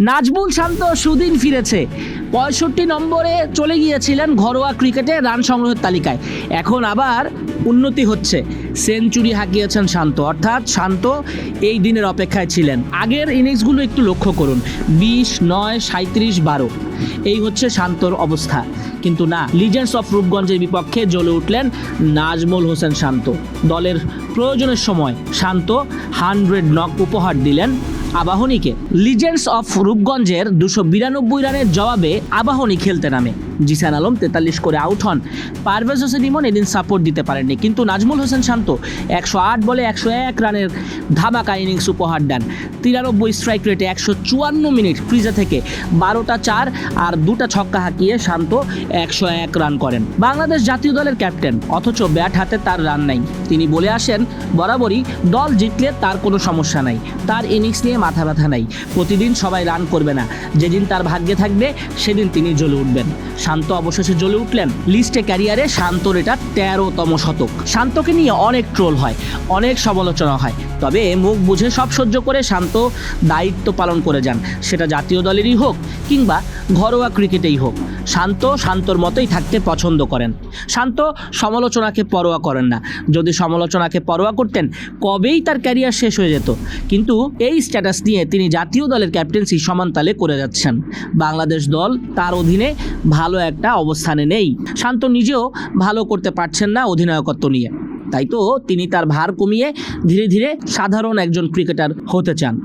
নাজমুল শান্ত সুদিন ফিরেছে। পঁয়ষট্টি নম্বরে চলে গিয়েছিলেন ঘরোয়া ক্রিকেটে রান সংগ্রহের তালিকায়। এখন আবার উন্নতি হচ্ছে। সেঞ্চুরি হাঁকিয়েছেন শান্ত। অর্থাৎ শান্ত এই দিনের অপেক্ষায় ছিলেন। আগের ইনিংসগুলো একটু লক্ষ্য করুন। বিশ, নয় সাঁত্রিশ বারো। এই হচ্ছে শান্তর অবস্থা। কিন্তু না লিজেন্ডস অফ রূপগঞ্জের বিপক্ষে জ্বলে উঠলেন নাজমুল হোসেন শান্ত। দলের প্রয়োজনের সময় শান্ত হান্ড্রেড নক উপহার দিলেন আবাহনীকে লিজেন্ডস অফ রূপগঞ্জের দুশো বিরানব্বই রানের জবাবে আবাহনী খেলতে নামে। জিসান আলম, তেতাল্লিশ করে আউট হন। পারভেজ হোসেন ইমন এদিন সাপোর্ট দিতে পারেননি, কিন্তু নাজমুল হোসেন শান্ত একশো আট বলে একশো এক রানের ধামাকা ইনিংস উপহার দেন। তিরানব্বই স্ট্রাইক রেটে একশো চুয়ান্ন মিনিট ক্রিজে থেকে বারোটা চার আর দুটা ছক্কা হাঁকিয়ে শান্ত একশো এক রান করেন। বাংলাদেশ জাতীয় দলের ক্যাপ্টেন, অথচ ব্যাট হাতে তার রান নাই। তিনি বলে আসেন, বরাবরই দল জিতলে তার কোনো সমস্যা নাই, তার ইনিংস নিয়ে মাথা ব্যথা নাই, প্রতিদিন সবাই রান করবে না, যেদিন তার ভাগ্যে থাকবে, সেদিন তিনি জ্বলে উঠবেন। শান্ত অবশেষে জ্বলে উঠলেন। লিস্টে ক্যারিয়ারে শান্তর এটা তেরোতম শতক। শান্তকে নিয়ে অনেক ট্রোল হয়, অনেক সমালোচনা হয়। তবে মুখ বুঝে সব সহ্য করে শান্ত দায়িত্ব পালন করে যান। সেটা জাতীয় দলেরই হোক কিংবা ঘরোয়া ক্রিকেটেই হোক। শান্ত শান্তর মতোই থাকতে পছন্দ করেন। শান্ত সমালোচনাকে পরোয়া করেন না। যদি সমালোচনাকে পরোয়া করতেন, কবেই তার ক্যারিয়ার শেষ হয়ে যেত। কিন্তু এই স্ট্যাটাস নিয়ে তিনি জাতীয় দলের ক্যাপ্টেন্সি সমানতালে করে যাচ্ছেন। বাংলাদেশ দল তার অধীনে ভালো একটা অবস্থানে নেই। শান্ত নিজেও ভালো করতে পারছেন না অধিনায়কত্ব নিয়ে। তাই তো তিনি তার ভার কমিয়ে ধীরে ধীরে সাধারণ একজন ক্রিকেটার হতে চান।